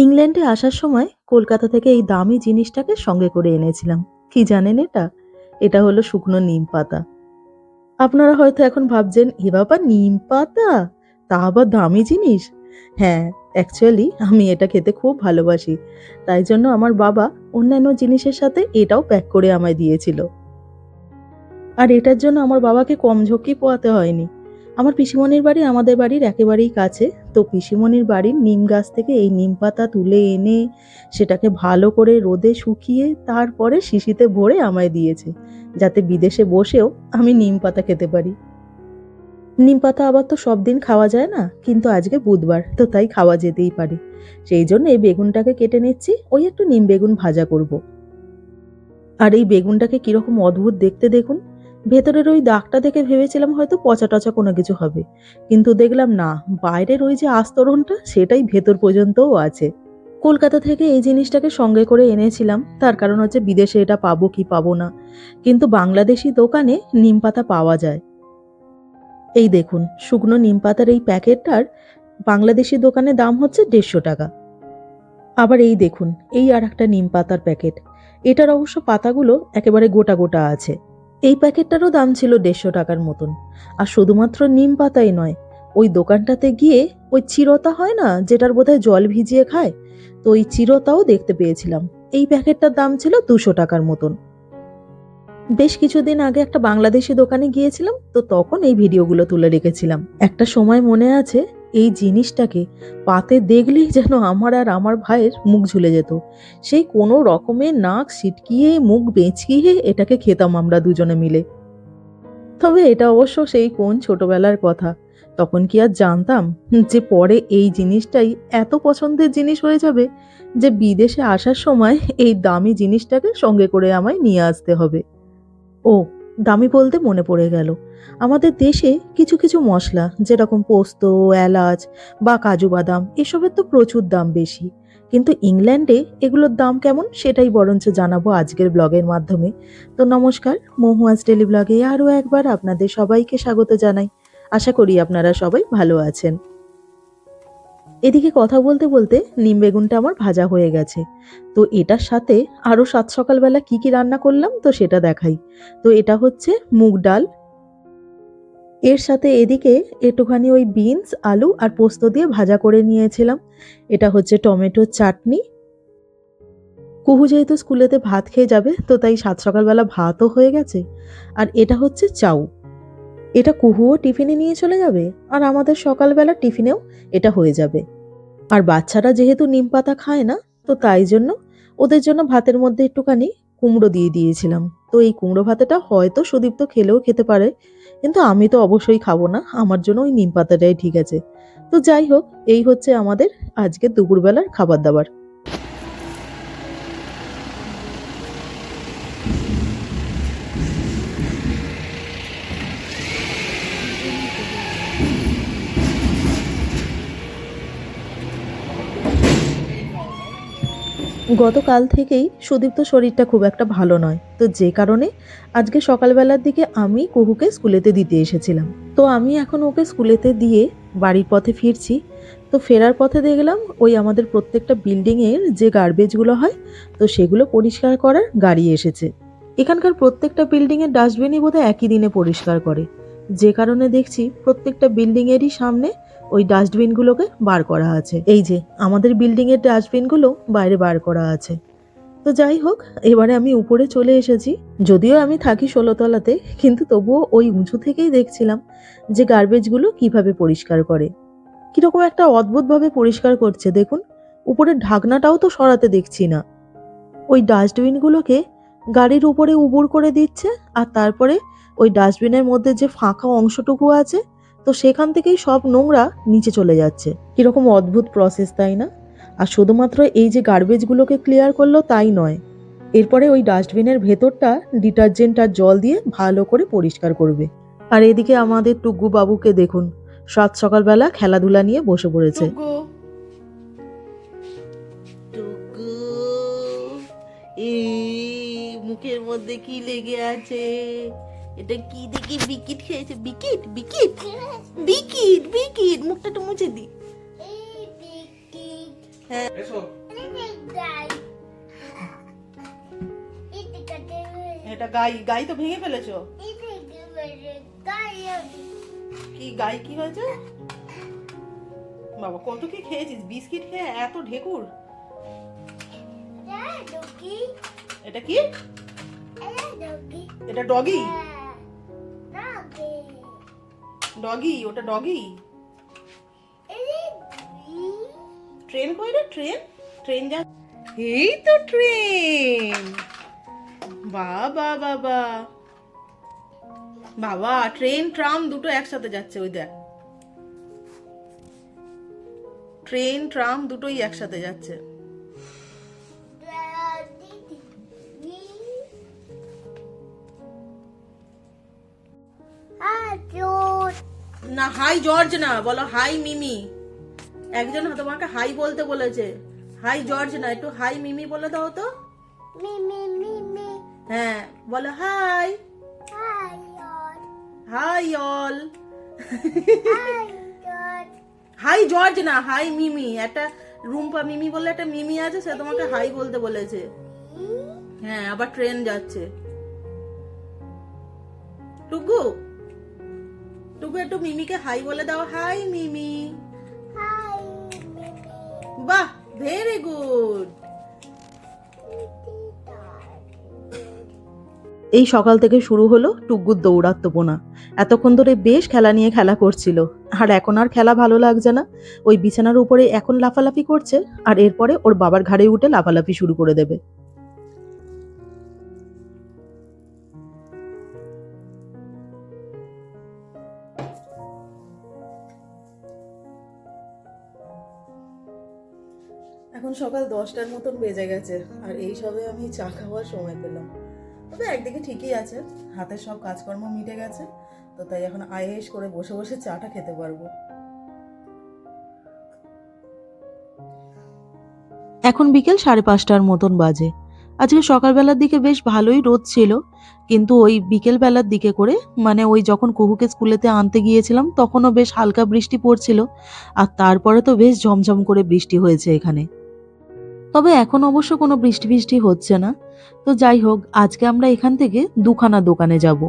ইংল্যান্ডে আসার সময় কলকাতা থেকে এই দামি জিনিসটাকে সঙ্গে করে এনেছিলাম। কি জানেন এটা? এটা হলো শুকনো নিম পাতা। আপনারা হয়তো এখন ভাবছেন, এ বাবা, নিম পাতা? তা আবার দামি জিনিস? হ্যাঁ অ্যাকচুয়ালি আমি এটা খেতে খুব ভালোবাসি। তাই জন্য আমার বাবা অন্যান্য জিনিসের সাথে এটাও প্যাক করে আমায় দিয়েছিল। আর এটার জন্য আমার বাবাকে কম ঝক্কি পোয়াতে হয়নি। আমার পিসিমণির বাড়ি আমাদের বাড়ির একেবারেই কাছে। তো পিসিমণির বাড়ির নিম গাছ থেকে এই নিম পাতা তুলে এনে সেটাকে ভালো করে রোদে শুকিয়ে তারপরে শিশিতে ভরে আমায় দিয়েছে, যাতে বিদেশে বসেও আমি নিম পাতা খেতে পারি। নিম পাতা আবার তো সব দিন খাওয়া যায় না, কিন্তু আজকে বুধবার, তো তাই খাওয়া যেতেই পারে। সেই জন্য এই বেগুনটাকে কেটে নিচ্ছি, ওই একটু নিম বেগুন ভাজা করব। আর এই বেগুনটাকে কীরকম অদ্ভুত দেখতে দেখুন ভেতরের ওই দাগটা দেখে ভেবেছিলাম হয়তো পচা টচা কোনো কিছু হবে। কিন্তু দেখলাম না, বাইরের ওই যে আস্তরণটা, সেটাই ভেতর পর্যন্তও আছে। কলকাতা থেকে এই জিনিসটাকে সঙ্গে করে এনেছিলাম, তার কারণ হচ্ছে বিদেশে এটা পাবো কি পাবো না। কিন্তু বাংলাদেশি দোকানে নিম পাতা পাওয়া যায়। এই দেখুন, শুকনো নিম পাতার এই প্যাকেটটার বাংলাদেশি দোকানে দাম হচ্ছে দেড়শো টাকা। আবার এই দেখুন, এই আর একটা নিম পাতার প্যাকেট। এটার অবশ্য পাতাগুলো একেবারে গোটা গোটা আছে। এই প্যাকেটটারও দাম ছিল দেড়শো টাকার মতন। আর শুধুমাত্র নিম পাতাই নয়, ওই দোকানটাতে গিয়ে ওই চিরতা হয় না, যেটার বোধহয় জল ভিজিয়ে খায়, তো ওই চিরতাও দেখতে পেয়েছিলাম। এই প্যাকেটটার দাম ছিল দুশো টাকার মতন। বেশ কিছুদিন আগে একটা বাংলাদেশি দোকানে গিয়েছিলাম, তো তখন এই ভিডিওগুলো তুলে রেখেছিলাম। একটা সময় মনে আছে এই জিনিসটাকে পাতে দেখলেই যেন আমার আর আমার ভাইয়ের মুখ ঝুলে যেত। সেই কোনো রকমে নাক সিটকিয়ে মুখ বেঁচকিয়ে এটাকে খেতাম আমরা দুজনে মিলে। তবে এটা অবশ্য সেই কোন ছোটবেলার কথা। তখন কি আর জানতাম যে পরে এই জিনিসটাই এত পছন্দের জিনিস হয়ে যাবে যে বিদেশে আসার সময় এই দামি জিনিসটাকে সঙ্গে করে আমায় নিয়ে আসতে হবে। ও দামি বলতে মনে পড়ে গেল। আমাদের দেশে কিছু কিছু মশলা, যেরকম পোস্ত, এলাচ বা কাজু বাদাম, এসবের তো প্রচুর দাম বেশি। কিন্তু ইংল্যান্ডে এগুলোর দাম কেমন সেটাই বরঞ্চ জানাব আজকের ব্লগের মাধ্যমে। তো নমস্কার মহুয়াজ ডেলি ব্লগে আরও একবার আপনাদের সবাইকে স্বাগত জানাই। আশা করি আপনারা সবাই ভালো আছেন। এদিকে কথা বলতে বলতে নিম বেগুনটা আমার ভাজা হয়ে গেছে। তো এটার সাথে আরও সাত সকালবেলা কি কি রান্না করলাম তো সেটা দেখাই। তো এটা হচ্ছে মুগ ডাল। এর সাথে এদিকে একটুখানি ওই বিনস, আলু আর পোস্ত দিয়ে ভাজা করে নিয়েছিলাম। এটা হচ্ছে টমেটোর চাটনি। কুহু যেহেতু স্কুলেতে ভাত খেয়ে যাবে, তো তাই সাত সকালবেলা ভাতও হয়ে গেছে। আর এটা হচ্ছে চাউ। এটা কুহুও টিফিনে নিয়ে চলে যাবে আর আমাদের সকালবেলা টিফিনেও এটা হয়ে যাবে। আর বাচ্চারা যেহেতু নিম পাতা খায় না, তো তাই জন্য ওদের জন্য ভাতের মধ্যে একটুখানি কুমড়ো দিয়ে দিয়েছিলাম। তো এই কুমড়ো ভাতেটা হয়তো সুদীপ্ত খেলেও খেতে পারে, কিন্তু আমি তো অবশ্যই খাব না, আমার জন্য ওই নিম পাতাটাই ঠিক আছে। তো যাই হোক, এই হচ্ছে আমাদের আজকে দুপুরবেলার খাবার দাবার। গতকাল থেকেই সুদীপ্ত শরীরটা খুব একটা ভালো নয়। তো যে কারণে আজকে সকালবেলার দিকে আমি কুহুকে স্কুলেতে দিতে এসেছিলাম। তো আমি এখন ওকে স্কুলেতে দিয়ে বাড়ির পথে ফিরছি। তো ফেরার পথে দেখলাম ওই আমাদের প্রত্যেকটা বিল্ডিংয়ের যে গার্বেজগুলো হয়, তো সেগুলো পরিষ্কার করার গাড়ি এসেছে। এখানকার প্রত্যেকটা বিল্ডিংয়ের ডাস্টবিনই বোধহয় একই দিনে পরিষ্কার করে। যে কারণে দেখছি প্রত্যেকটা বিল্ডিংয়েরই সামনে ওই ডাস্টবিনগুলোকে বার করা আছে। এই যে, আমাদের বিল্ডিংয়ের ডাস্টবিনগুলো বাইরে বার করা আছে। তো যাই হোক, এবারে আমি উপরে চলে এসেছি। যদিও আমি থাকি ষোলোতলাতে, কিন্তু তবুও ওই উঁচু থেকেই দেখছিলাম যে গার্বেজগুলো কীভাবে পরিষ্কার করে। কীরকম একটা অদ্ভুতভাবে পরিষ্কার করছে, দেখুন। উপরের ঢাকনাটাও তো সরাতে দেখছি না। ওই ডাস্টবিনগুলোকে গাড়ির উপরে উবুর করে দিচ্ছে, আর তারপরে ওই ডাস্টবিনের মধ্যে যে ফাঁকা অংশটুকু আছে তো সেখান থেকেই সব নোংরা নিচে চলে যাচ্ছে। কীরকম অদ্ভুত প্রসেস তাই না? আর শুধুমাত্র এই যে গার্বেজগুলোকে ক্লিয়ার করল, তাই নয়। এরপরে ওই ডাস্টবিনের ভেতরটা ডিটারজেন্ট আর জল দিয়ে ভালো করে পরিষ্কার করবে। আর এদিকে আমাদের টুগ্গু বাবুকে দেখুন, সাত সকালবেলা খেলাধুলা নিয়ে বসে পড়েছে। মুখের মধ্যে কি লেগে আছে? এটা কি দেখি বিকিট খেয়েছে? বিকিট বিকিট বিকিট বিকিট। মুখটা একটু মুছে দি। এসো। এটা গাই গাই তো ভেঙে ফেলেছো? কি গাই কি হয়েছে? বাবা কত কি খেয়েছিস? বিস্কিট খেয়ে এত ঢেকুর? এটা কি? এটা ডগি। ডগি ওটা ডগি? ট্রেন কই রে ট্রেন? ট্রেন যা এই তো ট্রেন। বাবা বাবা বাবা ট্রেন ট্রাম দুটো একসাথে যাচ্ছে ওই দেখ। ট্রেন ট্রাম দুটোই একসাথে যাচ্ছে। না হাই জর্জ না বলো হাই মিমি একজন তোমাকে হাই বলতে বলেছে। হাই জর্জ না একটু হাই মিমি বলে দাও তো। হ্যাঁ বলো hi hi all hi George না হাই মিমি একটা রুম্পা মিমি বলে একটা মিমি আছে সে তোমাকে হাই বলতে বলেছে। হ্যাঁ আবার ট্রেন যাচ্ছে। টুকু? টুকু একটু মিমিকে হাই বলে দাও। হাই মিমি। বাহ ভেরি গুড এই সকাল থেকে শুরু হলো টুগ্গুর দৌড়াত্মপনা। এতক্ষণ ধরে বেশ খেলা নিয়ে খেলা করছিল। আর এখন আর খেলা ভালো লাগছে না। ওই বিছানার উপরে এখন লাফালাফি করছে আর এরপরে ওর বাবার ঘাড়ে উঠে লাফালাফি শুরু করে দেবে। এখন সকাল দশটার মতন বেজে গেছে, আর এই সবে আমি চা খাওয়ার সময় পেলাম। তবে একদিকে ঠিকই আছে হাতের সব কাজকর্ম মিটে গেছে, তো তাই এখন আয়েস করে বসে বসে চাটা খেতে পারব। এখন বিকেল সাড়ে পাঁচটার মতন বাজে। আজকে সকালবেলার দিকে বেশ ভালোই রোদ ছিল, কিন্তু ওই বিকেল বেলার দিকে করে মানে ওই যখন কুহুকে স্কুলেতে আনতে গিয়েছিলাম, তখনও বেশ হালকা বৃষ্টি পড়ছিল, আর তারপরে তো বেশ ঝমঝম করে বৃষ্টি হয়েছে এখানে। তবে এখন অবশ্য কোনো বৃষ্টি বৃষ্টি হচ্ছে না। তো যাই হোক, আজকে আমরা এখান থেকে দুখানা দোকানে যাব।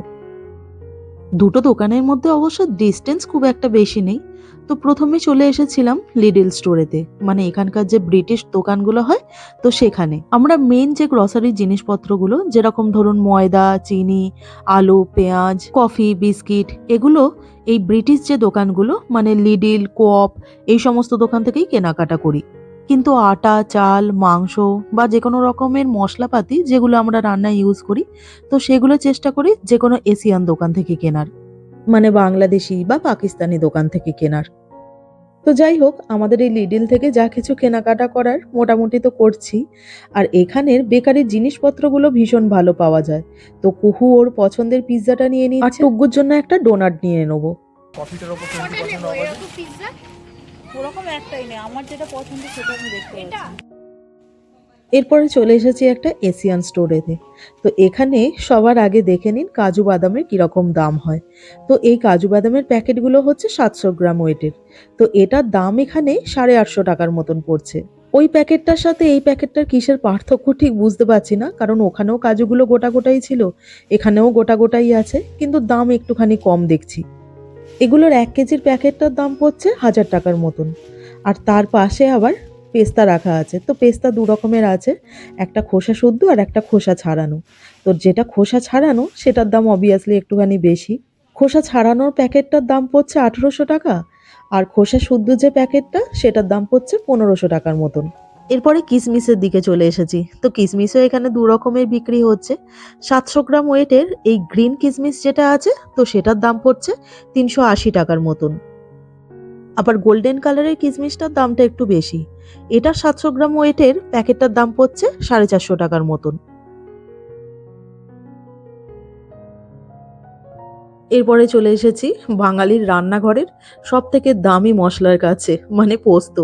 দুটো দোকানের মধ্যে অবশ্য ডিস্টেন্স খুব একটা বেশি নেই। তো প্রথমে চলে এসেছিলাম লিডল স্টোরেতে মানে এখানকার যে ব্রিটিশ দোকানগুলো হয়, তো সেখানে। আমরা মেন যে গ্রসারির জিনিসপত্রগুলো, যেরকম ধরুন ময়দা, চিনি, আলু, পেঁয়াজ কফি বিস্কিট এগুলো এই ব্রিটিশ যে দোকানগুলো মানে লিডিল কোঅপ এই সমস্ত দোকান থেকেই কেনাকাটা করি। কিন্তু আটা চাল মাংস বা যে কোনো রকমের মশলাপাতি যেগুলো আমরা রান্নায় ইউজ করি তো সেগুলো চেষ্টা করি যে কোনো এশিয়ান দোকান থেকে কেনার। মানে বাংলাদেশি বা পাকিস্তানি দোকান থেকে কেনার। তো যাই হোক আমাদের এই লিডিল থেকে যা কিছু কেনাকাটা করার মোটামুটি তো করছি। আর এখানের বেকারির জিনিসপত্রগুলো ভীষণ ভালো পাওয়া যায়। তো কুহু ওর পছন্দের পিৎজাটা নিয়ে নিই আর টুগ্গুর জন্য একটা ডোনাট নিয়ে নেব। ওরকম একটাই নেই। আমার যেটা পছন্দ সেটা আমি দেখতে পাচ্ছি। এরপরে চলে এসেছি একটা এশিয়ান স্টোরেতে তো এখানে সবার আগে দেখে নিন কাজু বাদামের কীরকম দাম হয়। তো এই কাজু বাদামের প্যাকেটগুলো হচ্ছে সাতশো গ্রাম ওয়েটের। তো এটার দাম এখানে সাড়ে আটশো টাকার মতন পড়ছে। ওই প্যাকেটটার সাথে এই প্যাকেটটার কিসের পার্থক্য ঠিক বুঝতে পারছি না কারণ ওখানেও কাজুগুলো গোটা গোটাই ছিল এখানেও গোটা গোটাই আছে কিন্তু দাম একটুখানি কম দেখছি। এগুলোর এক কেজির প্যাকেটটার দাম পড়ছে হাজার টাকার মতন। আর তার পাশে আবার পেস্তা রাখা আছে। তো পেস্তা দু রকমের আছে। একটা খোসা শুদ্ধ আর একটা খোসা ছাড়ানো। তো যেটা খোসা ছাড়ানো, সেটার দাম অবভিয়াসলি একটুখানি বেশি। খোসা ছাড়ানোর প্যাকেটটার দাম পড়ছে আঠেরোশো টাকা। আর খোসা শুদ্ধ যে প্যাকেটটা, সেটার দাম পড়ছে পনেরোশো টাকার মতন। এরপরে কিসমিসের দিকে চলে এসেছি। তো কিসমিসও এখানে দু রকমের বিক্রি হচ্ছে। সাতশো গ্রাম ওয়েটের এই গ্রিন কিসমিস যেটা আছে, তো সেটার দাম পড়ছে তিনশো আশি টাকার মতন। আবার গোল্ডেন কালারের কিসমিসটার দামটা একটু বেশি। এটা সাতশো গ্রাম ওয়েটের প্যাকেটটার দাম পড়ছে সাড়ে চারশো টাকার মতন। এরপরে চলে এসেছি বাঙালির রান্নাঘরের সব থেকে দামি মশলার কাছে মানে পোস্ত।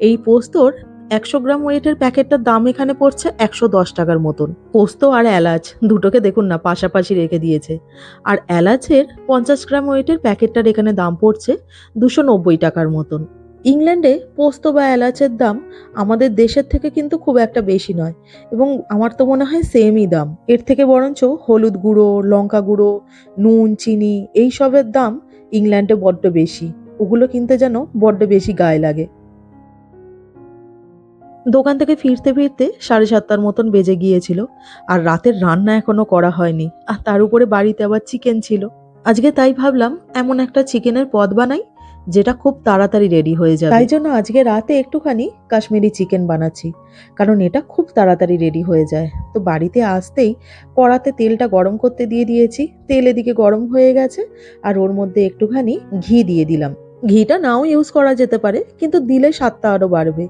এই পোস্তর একশো গ্রাম ওয়েটের প্যাকেটটার দাম এখানে পড়ছে একশো দশ টাকার মতন। পোস্ত আর এলাচ, দুটোকে দেখুন না, পাশাপাশি রেখে দিয়েছে। আর এলাচের পঞ্চাশ গ্রাম ওয়েটের প্যাকেটটার এখানে দাম পড়ছে দুশো নব্বই টাকার মতন। ইংল্যান্ডে পোস্ত বা এলাচের দাম আমাদের দেশের থেকে কিন্তু খুব একটা বেশি নয় এবং আমার তো মনে হয় সেমই দাম। এর থেকে বরঞ্চ হলুদ গুঁড়ো, লঙ্কা গুঁড়ো, নুন, চিনি এই সবের দাম ইংল্যান্ডে বড্ড বেশি। ওগুলো কিনতে যেন বড্ড বেশি গায়ে লাগে। দোকান থেকে ফিরতে ফিরতে সাড়ে সাতটার মতন বেজে গিয়েছিল, আর রাতের রান্না এখনও করা হয়নি। আর তার উপরে বাড়িতে আবার চিকেন ছিল। আজকে তাই ভাবলাম, এমন একটা চিকেনের পদ বানাই, যেটা খুব তাড়াতাড়ি রেডি হয়ে যাবে। তাই জন্য আজকে রাতে একটুখানি কাশ্মীরি চিকেন বানাচ্ছি, কারণ এটা খুব তাড়াতাড়ি রেডি হয়ে যায়। তো বাড়িতে আসতেই কড়াতে তেলটা গরম করতে দিয়ে দিয়েছি। তেল এদিকে গরম হয়ে গেছে, আর ওর মধ্যে একটুখানি ঘি দিয়ে দিলাম। ঘিটা নাও ইউজ করা যেতে পারে, কিন্তু দিলে স্বাদটা আরও বাড়বে।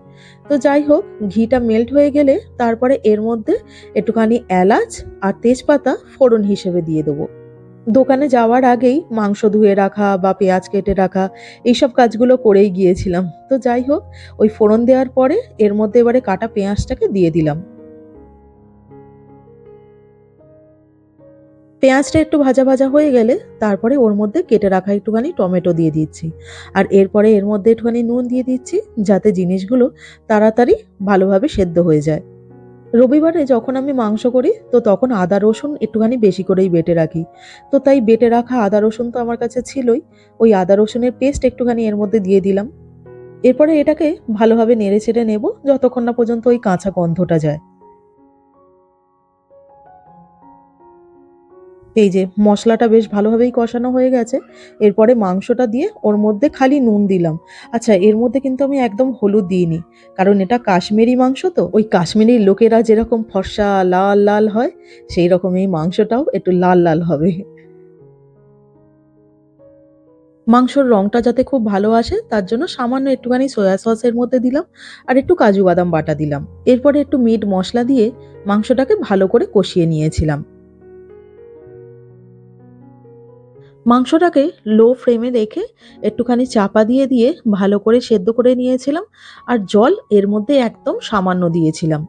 তো যাই হোক, ঘিটা মেল্ট হয়ে গেলে তারপরে এর মধ্যে একটুখানি এলাচ আর তেজপাতা ফোড়ন হিসেবে দিয়ে দেবো। দোকানে যাওয়ার আগেই মাংস ধুয়ে রাখা বা পেঁয়াজ কেটে রাখা, এইসব কাজগুলো করেই গিয়েছিলাম। তো যাই হোক, ওই ফোড়ন দেওয়ার পরে এর মধ্যে এবারে কাটা পেঁয়াজটাকে দিয়ে দিলাম। পেঁয়াজটা একটু ভাজা ভাজা হয়ে গেলে তারপরে ওর মধ্যে কেটে রাখা একটুখানি টমেটো দিয়ে দিচ্ছি। আর এরপরে এর মধ্যে একটুখানি নুন দিয়ে দিচ্ছি যাতে জিনিসগুলো তাড়াতাড়ি ভালোভাবে সেদ্ধ হয়ে যায়। রবিবারে যখন আমি মাংস করি তো তখন আদা, রসুন একটুখানি বেশি করেই বেটে রাখি। তো তাই বেটে রাখা আদা, রসুন তো আমার কাছে ছিলই। ওই আদা, রসুনের পেস্ট একটুখানি এর মধ্যে দিয়ে দিলাম। এরপরে এটাকে ভালোভাবে নেড়ে চেড়ে নেব যতক্ষণ না পর্যন্ত ওই কাঁচা গন্ধটা যায়। এই যে মশলাটা বেশ ভালোভাবেই কষানো হয়ে গেছে, এরপরে মাংসটা দিয়ে ওর মধ্যে খালি নুন দিলাম। আচ্ছা এর মধ্যে কিন্তু আমি একদম হলুদ দিইনি, কারণ এটা কাশ্মীরি মাংস তো, ওই কাশ্মীরি লোকেরা যেরকম ফর্সা, লাল লাল হয়, সেই রকম এই মাংসটাও একটু লাল লাল হবে। মাংসর রংটা যাতে খুব ভালো আসে, তার জন্য সামান্য একটুখানি সয়া সসের মধ্যে দিলাম আর একটু কাজু বাদাম বাটা দিলাম। এরপরে একটু মিট মশলা দিয়ে মাংসটাকে ভালো করে কষিয়ে নিয়েছিলাম। মাংসটাকে লো ফ্লেমে রেখে একটুখানি চাপা দিয়ে দিয়ে ভালো করে সেদ্ধ করে নিয়েছিলাম আর জল এর মধ্যে একদম সামান্য দিয়েছিলাম।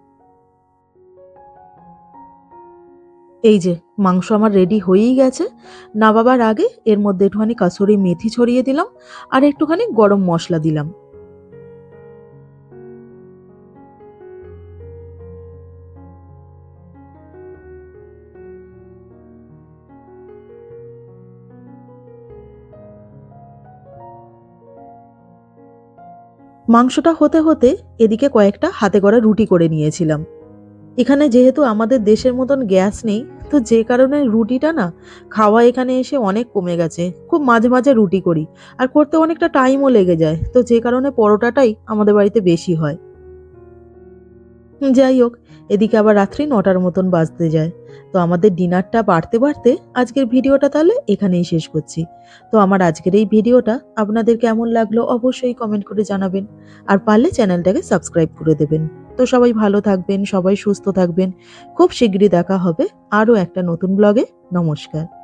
এই যে, মাংস আমার রেডি হয়েই গেছে। নাবাবার আগে এর মধ্যে একটুখানি কাসুরি মেথি ছড়িয়ে দিলাম আর একটুখানি গরম মশলা দিলাম। মাংসটা হতে হতে এদিকে কয়েকটা হাতে করা রুটি করে নিয়েছিলাম। এখানে যেহেতু আমাদের দেশের মতন গ্যাস নেই, তো যে কারণে রুটিটা না খাওয়া এখানে এসে অনেক কমে গেছে। খুব মাঝে মাঝে রুটি করি, আর করতে অনেকটা টাইমও লেগে যায়, তো যে কারণে পরোটাটাই আমাদের বাড়িতে বেশি হয়। যাই হোক এদিকে আবার রাত্রি নটার মতন বাজতে যায়। তো আমাদের ডিনারটা বাড়তে বাড়তে আজকের ভিডিওটা তাহলে এখানেই শেষ করছি। তো আমার আজকের এই ভিডিওটা আপনাদের কেমন লাগল অবশ্যই কমেন্ট করে জানাবেন। আর পারলে চ্যানেলটাকে সাবস্ক্রাইব করে দেবেন। তো সবাই ভালো থাকবেন, সবাই সুস্থ থাকবেন। খুব শীঘ্রই দেখা হবে আরও একটা নতুন ব্লগে নমস্কার।